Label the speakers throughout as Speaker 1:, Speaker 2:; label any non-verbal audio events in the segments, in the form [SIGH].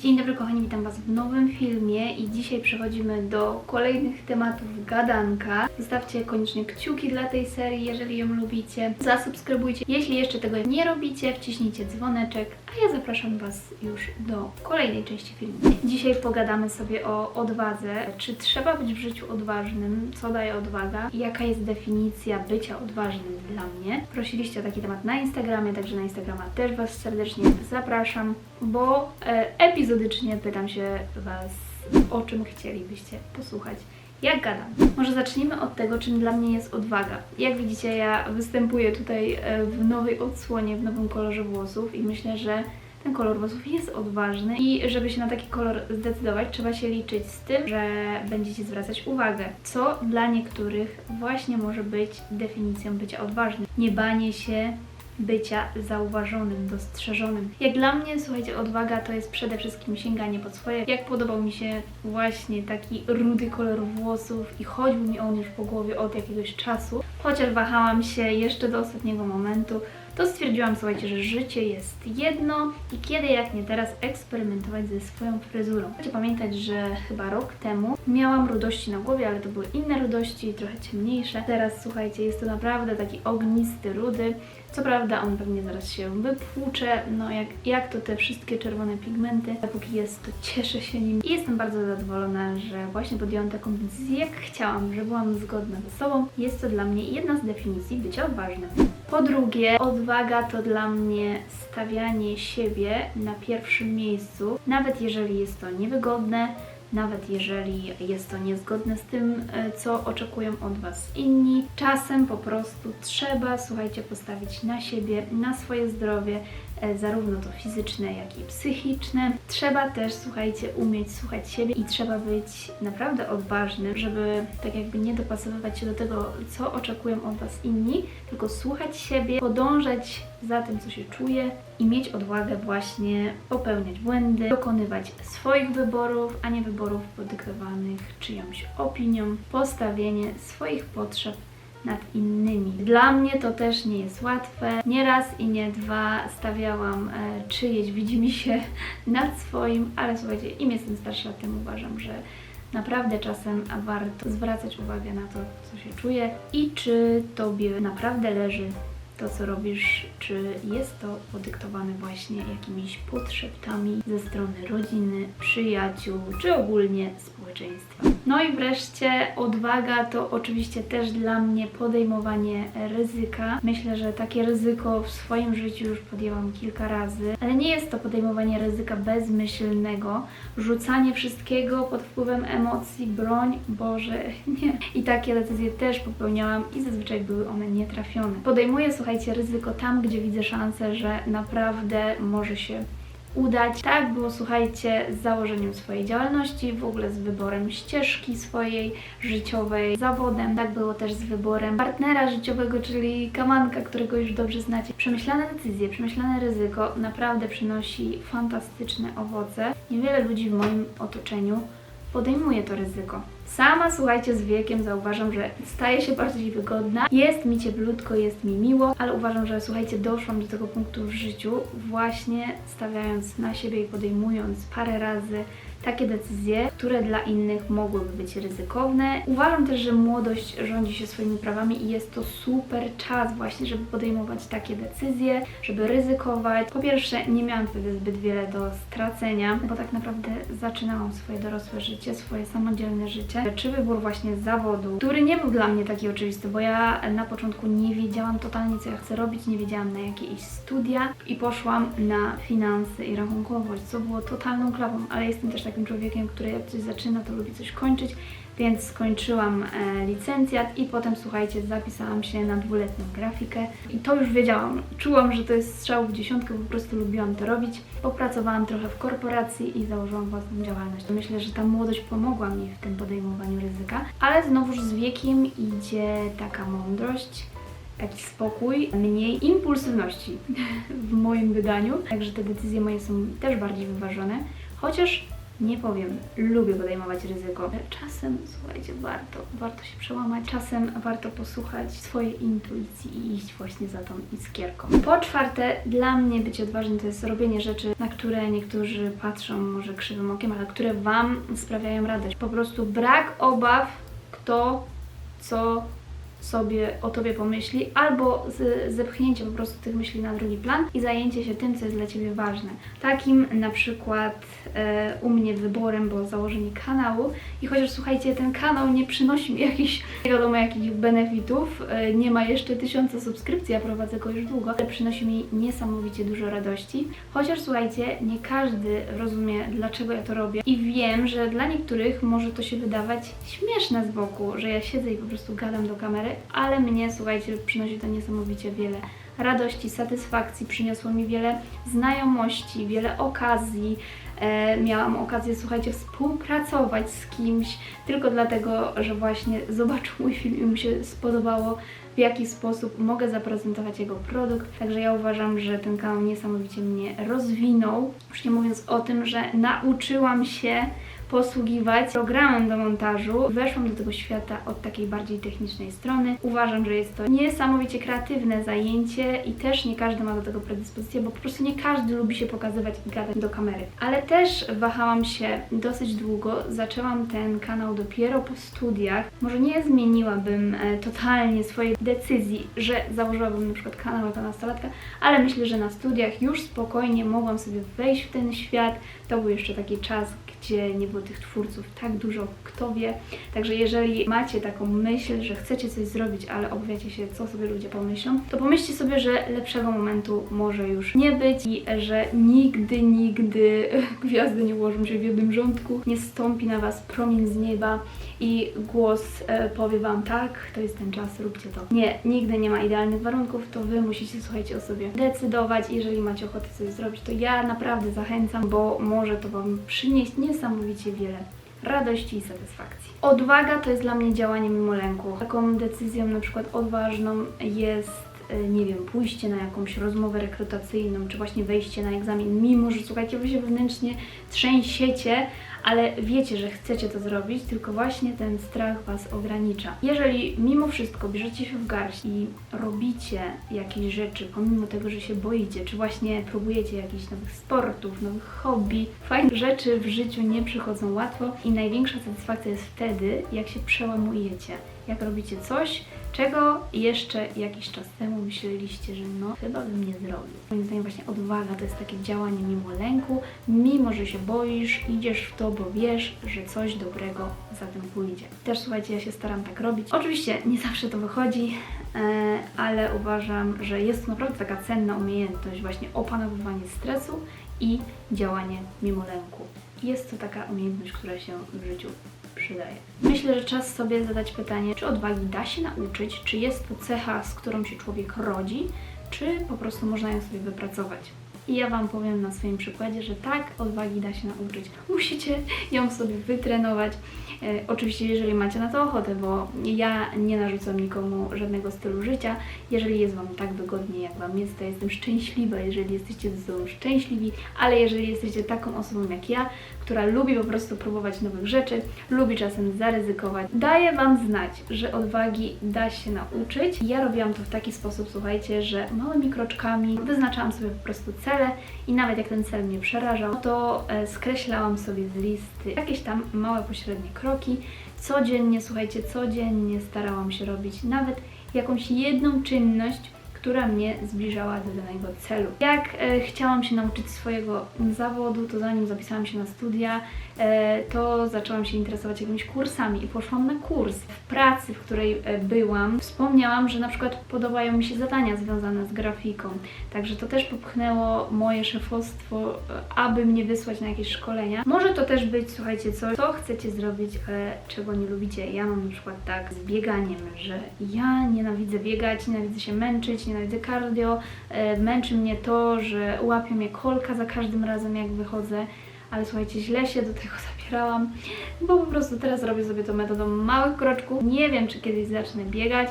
Speaker 1: Dzień dobry kochani, witam Was w nowym filmie i dzisiaj przechodzimy do kolejnych tematów gadanka. Zostawcie koniecznie kciuki dla tej serii, jeżeli ją lubicie. Zasubskrybujcie. Jeśli jeszcze tego nie robicie, wciśnijcie dzwoneczek, a ja zapraszam Was już do kolejnej części filmu. Dzisiaj pogadamy sobie o odwadze. Czy trzeba być w życiu odważnym? Co daje odwaga? Jaka jest definicja bycia odważnym dla mnie? Prosiliście o taki temat na Instagramie, także na Instagrama też Was serdecznie zapraszam, bo e, epizodycznie pytam się Was, o czym chcielibyście posłuchać. Jak gadam? Może zacznijmy od tego, czym dla mnie jest odwaga. Jak widzicie, ja występuję tutaj e, w nowej odsłonie, w nowym kolorze włosów i myślę, że ten kolor włosów jest odważny i żeby się na taki kolor zdecydować, trzeba się liczyć z tym, że będziecie zwracać uwagę, co dla niektórych właśnie może być definicją bycia odważnym. Nie banie się bycia zauważonym, dostrzeżonym. Jak dla mnie, słuchajcie, odwaga to jest przede wszystkim sięganie pod swoje. Jak podobał mi się właśnie taki rudy kolor włosów i chodził mi on już po głowie od jakiegoś czasu, chociaż wahałam się jeszcze do ostatniego momentu, to stwierdziłam, słuchajcie, że życie jest jedno i kiedy jak nie teraz eksperymentować ze swoją fryzurą. Chcecie pamiętać, że chyba rok temu miałam rudości na głowie, ale to były inne rudości, trochę ciemniejsze. Teraz słuchajcie, jest to naprawdę taki ognisty rudy. Co prawda on pewnie zaraz się wypłucze, no jak, jak to te wszystkie czerwone pigmenty. Dopóki jest, to cieszę się nim i jestem bardzo zadowolona, że właśnie podjęłam taką decyzję, jak chciałam, że byłam zgodna ze sobą. Jest to dla mnie jedna z definicji bycia odważnym. Po drugie, odwaga to dla mnie stawianie siebie na pierwszym miejscu, nawet jeżeli jest to niewygodne, nawet jeżeli jest to niezgodne z tym, e, co oczekują od Was inni. Czasem po prostu trzeba, słuchajcie, postawić na siebie, na swoje zdrowie, zarówno to fizyczne, jak i psychiczne. Trzeba też, słuchajcie, umieć słuchać siebie i trzeba być naprawdę odważnym, żeby tak jakby nie dopasowywać się do tego, co oczekują od Was inni, tylko słuchać siebie, podążać za tym, co się czuje i mieć odwagę właśnie popełniać błędy, dokonywać swoich wyborów, a nie wyborów podyktowanych czyjąś opinią, postawienie swoich potrzeb nad innymi. Dla mnie to też nie jest łatwe. Nie raz i nie dwa stawiałam e, czyjeś widzi się [LAUGHS] nad swoim, ale słuchajcie, im jestem starsza, tym uważam, że naprawdę czasem warto zwracać uwagę na to, co się czuje i czy tobie naprawdę leży to, co robisz, czy jest to podyktowane właśnie jakimiś potrzebami ze strony rodziny, przyjaciół, czy ogólnie społeczeństwa. No i wreszcie odwaga to oczywiście też dla mnie podejmowanie ryzyka. Myślę, że takie ryzyko w swoim życiu już podjęłam kilka razy, ale nie jest to podejmowanie ryzyka bezmyślnego, rzucanie wszystkiego pod wpływem emocji, broń, Boże, [LAUGHS] nie. I takie decyzje też popełniałam i zazwyczaj były one nietrafione. Podejmuję, słuchajcie, ryzyko tam, gdzie widzę szansę, że naprawdę może się udać. Tak było, słuchajcie, z założeniem swojej działalności, w ogóle z wyborem ścieżki swojej życiowej, zawodem. Tak było też z wyborem partnera życiowego, czyli kamanka, którego już dobrze znacie. Przemyślane decyzje, przemyślane ryzyko naprawdę przynosi fantastyczne owoce. Niewiele ludzi w moim otoczeniu podejmuje to ryzyko. Sama, słuchajcie, z wiekiem zauważam, że staje się bardziej wygodna. Jest mi cieplutko, jest mi miło, ale uważam, że słuchajcie, doszłam do tego punktu w życiu właśnie stawiając na siebie i podejmując parę razy takie decyzje, które dla innych mogłyby być ryzykowne. Uważam też, że młodość rządzi się swoimi prawami i jest to super czas właśnie, żeby podejmować takie decyzje, żeby ryzykować. Po pierwsze, nie miałam wtedy zbyt wiele do stracenia, bo tak naprawdę zaczynałam swoje dorosłe życie, swoje samodzielne życie. Czy wybór właśnie zawodu, który nie był dla mnie taki oczywisty, bo ja na początku nie wiedziałam totalnie, co ja chcę robić, nie wiedziałam na jakie iść studia i poszłam na finanse i rachunkowość, co było totalną klapą, ale jestem też takim człowiekiem, który jak coś zaczyna, to lubi coś kończyć, więc skończyłam e, licencjat i potem, słuchajcie, zapisałam się na dwuletnią grafikę i to już wiedziałam. Czułam, że to jest strzał w dziesiątkę, po prostu lubiłam to robić. Popracowałam trochę w korporacji i założyłam własną działalność. Myślę, że ta młodość pomogła mi w tym podejmowaniu ryzyka, ale znowuż z wiekiem idzie taka mądrość, jakiś spokój, mniej impulsywności [LAUGHS] w moim wydaniu. Także te decyzje moje są też bardziej wyważone. Chociaż Nie powiem, lubię podejmować ryzyko. Czasem, słuchajcie, warto, warto się przełamać. Czasem warto posłuchać swojej intuicji i iść właśnie za tą iskierką. Po czwarte, dla mnie być odważnym to jest robienie rzeczy, na które niektórzy patrzą może krzywym okiem, ale które Wam sprawiają radość. Po prostu brak obaw, kto, co sobie o Tobie pomyśli, albo zepchnięcie po prostu tych myśli na drugi plan i zajęcie się tym, co jest dla Ciebie ważne. Takim na przykład e, u mnie wyborem było założenie kanału i chociaż słuchajcie, ten kanał nie przynosi mi jakichś nie wiadomo jakich benefitów, e, nie ma jeszcze tysiąca subskrypcji, ja prowadzę go już długo, ale przynosi mi niesamowicie dużo radości. Chociaż słuchajcie, nie każdy rozumie, dlaczego ja to robię i wiem, że dla niektórych może to się wydawać śmieszne z boku, że ja siedzę i po prostu gadam do kamery, ale mnie, słuchajcie, przynosi to niesamowicie wiele radości, satysfakcji, przyniosło mi wiele znajomości, wiele okazji. E, miałam okazję, słuchajcie, współpracować z kimś tylko dlatego, że właśnie zobaczył mój film i mu się spodobało, w jaki sposób mogę zaprezentować jego produkt. Także ja uważam, że ten kanał niesamowicie mnie rozwinął. Już nie mówiąc o tym, że nauczyłam się posługiwać programem do montażu. Weszłam do tego świata od takiej bardziej technicznej strony. Uważam, że jest to niesamowicie kreatywne zajęcie i też nie każdy ma do tego predyspozycję, bo po prostu nie każdy lubi się pokazywać i gadać do kamery. Ale też wahałam się dosyć długo. Zaczęłam ten kanał dopiero po studiach. Może nie zmieniłabym e, totalnie swojej decyzji, że założyłabym na przykład kanał jako nastolatka, ale myślę, że na studiach już spokojnie mogłam sobie wejść w ten świat. To był jeszcze taki czas, gdzie nie było tych twórców tak dużo, kto wie. Także jeżeli macie taką myśl, że chcecie coś zrobić, ale obawiacie się, co sobie ludzie pomyślą, to pomyślcie sobie, że lepszego momentu może już nie być i że nigdy, nigdy [LAUGHS] gwiazdy nie ułożą się w jednym rządku, nie stąpi na Was promień z nieba i głos e, powie Wam tak, to jest ten czas, róbcie to. Nie, nigdy nie ma idealnych warunków, to Wy musicie, słuchajcie, o sobie decydować. Jeżeli macie ochotę coś zrobić, to ja naprawdę zachęcam, bo może to Wam przynieść niesamowicie wiele radości i satysfakcji. Odwaga to jest dla mnie działanie mimo lęku. Taką decyzją na przykład odważną jest nie wiem, pójście na jakąś rozmowę rekrutacyjną, czy właśnie wejście na egzamin, mimo że słuchajcie, wy się wewnętrznie trzęsiecie, ale wiecie, że chcecie to zrobić, tylko właśnie ten strach Was ogranicza. Jeżeli mimo wszystko bierzecie się w garść i robicie jakieś rzeczy, pomimo tego, że się boicie, czy właśnie próbujecie jakichś nowych sportów, nowych hobby, fajne rzeczy w życiu nie przychodzą łatwo i największa satysfakcja jest wtedy, jak się przełamujecie. Jak robicie coś, czego jeszcze jakiś czas temu myśleliście, że no chyba bym nie zrobił. Moim zdaniem właśnie odwaga to jest takie działanie mimo lęku, mimo że się boisz, idziesz w to, bo wiesz, że coś dobrego za tym pójdzie. Też słuchajcie, ja się staram tak robić. Oczywiście nie zawsze to wychodzi, e, ale uważam, że jest to naprawdę taka cenna umiejętność właśnie opanowywanie stresu i działanie mimo lęku. Jest to taka umiejętność, która się w życiu przydaje. Myślę, że czas sobie zadać pytanie, czy odwagi da się nauczyć, czy jest to cecha, z którą się człowiek rodzi, czy po prostu można ją sobie wypracować. I ja Wam powiem na swoim przykładzie, że tak, odwagi da się nauczyć. Musicie ją sobie wytrenować. E, oczywiście, jeżeli macie na to ochotę, bo ja nie narzucam nikomu żadnego stylu życia. Jeżeli jest Wam tak wygodnie, jak Wam jest, to jestem szczęśliwa, jeżeli jesteście ze sobą szczęśliwi, ale jeżeli jesteście taką osobą jak ja, która lubi po prostu próbować nowych rzeczy, lubi czasem zaryzykować, daję Wam znać, że odwagi da się nauczyć. Ja robiłam to w taki sposób, słuchajcie, że małymi kroczkami wyznaczałam sobie po prostu cele i nawet jak ten cel mnie przerażał, to e, skreślałam sobie z listy jakieś tam małe, pośrednie kroki. Codziennie, słuchajcie, codziennie starałam się robić nawet jakąś jedną czynność, która mnie zbliżała do danego celu. Jak e, chciałam się nauczyć swojego zawodu, to zanim zapisałam się na studia, e, to zaczęłam się interesować jakimiś kursami i poszłam na kurs. W pracy, w której e, byłam, wspomniałam, że na przykład podobają mi się zadania związane z grafiką. Także to też popchnęło moje szefostwo, e, aby mnie wysłać na jakieś szkolenia. Może to też być, słuchajcie, coś, co chcecie zrobić, czego nie lubicie. Ja mam na przykład tak z bieganiem, że ja nienawidzę biegać, nienawidzę się męczyć, nienawidzę cardio. E, Męczy mnie to, że łapie mnie kolka za każdym razem, jak wychodzę. Ale słuchajcie, źle się do tego [LAUGHS] zabierałam, bo po prostu teraz robię sobie to metodą małych kroczków. Nie wiem, czy kiedyś zacznę biegać,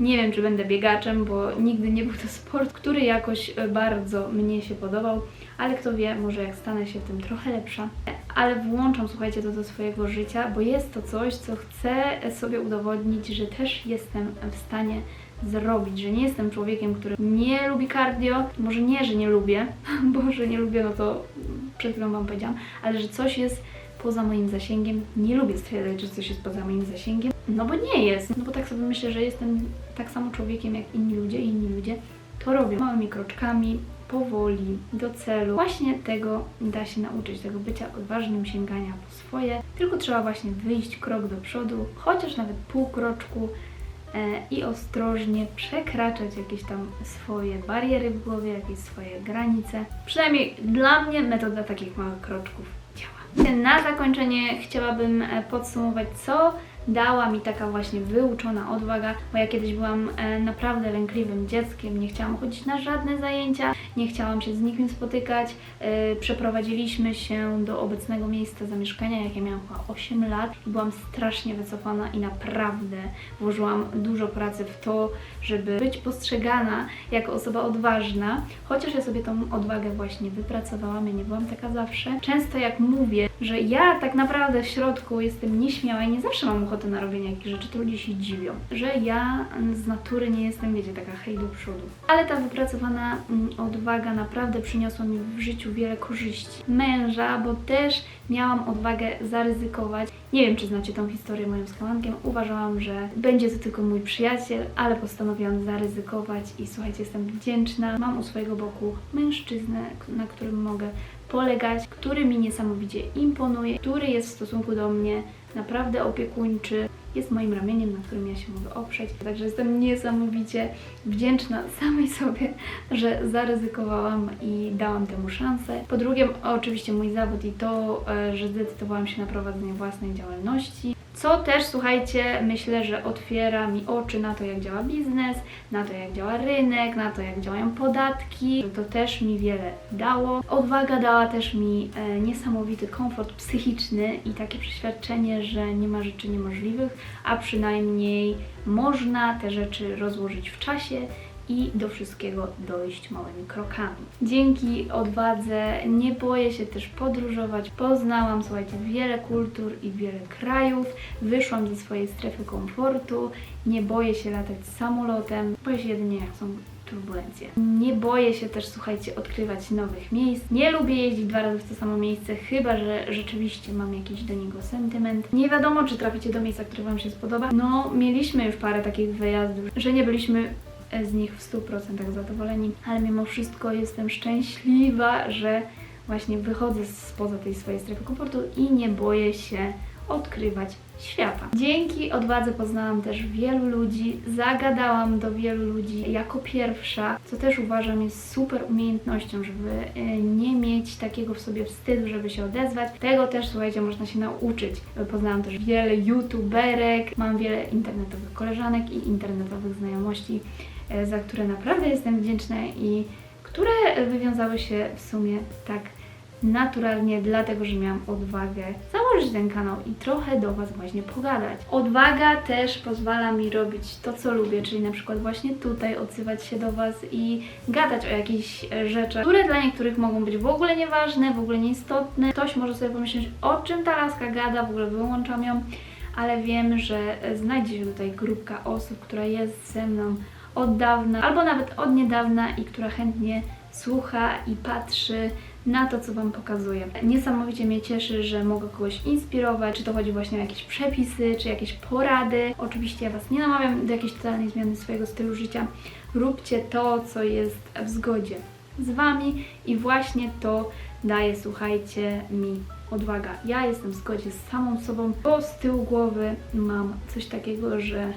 Speaker 1: nie wiem, czy będę biegaczem, bo nigdy nie był to sport, który jakoś e, bardzo mnie się podobał, ale kto wie, może jak stanę się w tym trochę lepsza. ale włączam, słuchajcie, to do swojego życia, bo jest to coś, co chcę sobie udowodnić, że też jestem w stanie zrobić, że nie jestem człowiekiem, który nie lubi cardio, może nie, że nie lubię, [LAUGHS] bo że nie lubię, no to przed chwilą Wam powiedziałam, ale że coś jest poza moim zasięgiem. Nie lubię stwierdzać, że coś jest poza moim zasięgiem, no bo nie jest. No bo tak sobie myślę, że jestem tak samo człowiekiem jak inni ludzie i inni ludzie to robią małymi kroczkami, powoli, do celu. Właśnie tego da się nauczyć, tego bycia odważnym, sięgania po swoje. Tylko trzeba właśnie wyjść krok do przodu, chociaż nawet pół kroczku i ostrożnie przekraczać jakieś tam swoje bariery w głowie, jakieś swoje granice. Przynajmniej dla mnie metoda takich małych kroczków działa. Na zakończenie chciałabym e, podsumować, co dała mi taka właśnie wyuczona odwaga, bo ja kiedyś byłam e, naprawdę lękliwym dzieckiem, nie chciałam chodzić na żadne zajęcia, nie chciałam się z nikim spotykać. E, Przeprowadziliśmy się do obecnego miejsca zamieszkania, jak ja miałam chyba 8 lat i byłam strasznie wycofana i naprawdę włożyłam dużo pracy w to, żeby być postrzegana jako osoba odważna, chociaż ja sobie tą odwagę właśnie wypracowałam, ja nie byłam taka zawsze. Często jak mówię, że ja tak naprawdę w środku jestem nieśmiała i nie zawsze mam ochotę na robienie jakichś rzeczy, to ludzie się dziwią, że ja z natury nie jestem, wiecie, taka hej do przodu. Ale ta wypracowana mm, odwaga naprawdę przyniosła mi w życiu wiele korzyści. Męża, bo też miałam odwagę zaryzykować. Nie wiem, czy znacie tą historię moją z Kalankiem. Uważałam, że będzie to tylko mój przyjaciel, ale postanowiłam zaryzykować i słuchajcie, jestem wdzięczna. Mam u swojego boku mężczyznę, na którym mogę polegać, który mi niesamowicie imponuje, który jest w stosunku do mnie naprawdę opiekuńczy, jest moim ramieniem, na którym ja się mogę oprzeć. Także jestem niesamowicie wdzięczna samej sobie, że zaryzykowałam i dałam temu szansę. Po drugie, oczywiście mój zawód i to, e, że zdecydowałam się na prowadzenie własnej działalności. Co też, słuchajcie, myślę, że otwiera mi oczy na to, jak działa biznes, na to, jak działa rynek, na to, jak działają podatki. To też mi wiele dało. Odwaga dała też mi e, niesamowity komfort psychiczny i takie przeświadczenie, że nie ma rzeczy niemożliwych, a przynajmniej można te rzeczy rozłożyć w czasie i do wszystkiego dojść małymi krokami. Dzięki odwadze nie boję się też podróżować. Poznałam, słuchajcie, wiele kultur i wiele krajów. Wyszłam ze swojej strefy komfortu. Nie boję się latać samolotem. Boję się jedynie jak są turbulencje. Nie boję się też, słuchajcie, odkrywać nowych miejsc. Nie lubię jeździć dwa razy w to samo miejsce, chyba że rzeczywiście mam jakiś do niego sentyment. Nie wiadomo, czy traficie do miejsca, które Wam się spodoba. No, mieliśmy już parę takich wyjazdów, że nie byliśmy z nich w 100% zadowoleni, ale mimo wszystko jestem szczęśliwa, że właśnie wychodzę spoza tej swojej strefy komfortu i nie boję się odkrywać świata. Dzięki odwadze poznałam też wielu ludzi, zagadałam do wielu ludzi jako pierwsza, co też uważam jest super umiejętnością, żeby e, nie mieć takiego w sobie wstydu, żeby się odezwać. Tego też, słuchajcie, można się nauczyć. Poznałam też wiele youtuberek, mam wiele internetowych koleżanek i internetowych znajomości, e, za które naprawdę jestem wdzięczna i które wywiązały się w sumie tak naturalnie, dlatego że miałam odwagę założyć ten kanał i trochę do Was właśnie pogadać. Odwaga też pozwala mi robić to, co lubię, czyli na przykład właśnie tutaj odzywać się do Was i gadać o jakichś e, rzeczach, które dla niektórych mogą być w ogóle nieważne, w ogóle nieistotne. Ktoś może sobie pomyśleć, o czym ta laska gada, w ogóle wyłączam ją, ale wiem, że e, znajdzie się tutaj grupka osób, która jest ze mną od dawna, albo nawet od niedawna i która chętnie słucha i patrzy na to, co Wam pokazuję. Niesamowicie mnie cieszy, że mogę kogoś inspirować, czy to chodzi właśnie o jakieś przepisy, czy jakieś porady. Oczywiście ja Was nie namawiam do jakiejś totalnej zmiany swojego stylu życia. Róbcie to, co jest w zgodzie z Wami i właśnie to daje, słuchajcie, mi odwaga. Ja jestem w zgodzie z samą sobą, bo z tyłu głowy mam coś takiego, że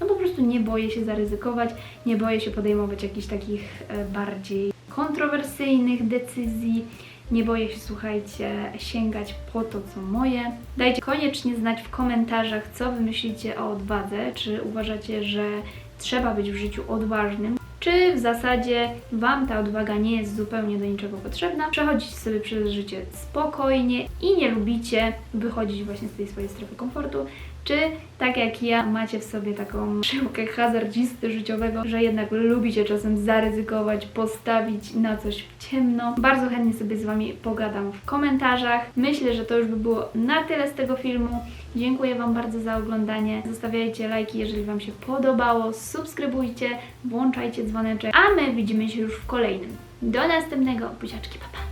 Speaker 1: no po prostu nie boję się zaryzykować, nie boję się podejmować jakichś takich e, bardziej kontrowersyjnych decyzji. Nie boję się, słuchajcie, sięgać po to, co moje. Dajcie koniecznie znać w komentarzach, co wy myślicie o odwadze. Czy uważacie, że trzeba być w życiu odważnym? Czy w zasadzie Wam ta odwaga nie jest zupełnie do niczego potrzebna? Przechodzicie sobie przez życie spokojnie i nie lubicie wychodzić właśnie z tej swojej strefy komfortu. Czy tak jak ja macie w sobie taką żyłkę hazardzisty życiowego, że jednak lubicie czasem zaryzykować, postawić na coś ciemno. Bardzo chętnie sobie z Wami pogadam w komentarzach. Myślę, że to już by było na tyle z tego filmu. Dziękuję Wam bardzo za oglądanie. Zostawiajcie lajki, jeżeli Wam się podobało. Subskrybujcie, włączajcie dzwoneczek, a my widzimy się już w kolejnym. Do następnego. Buziaczki, papa.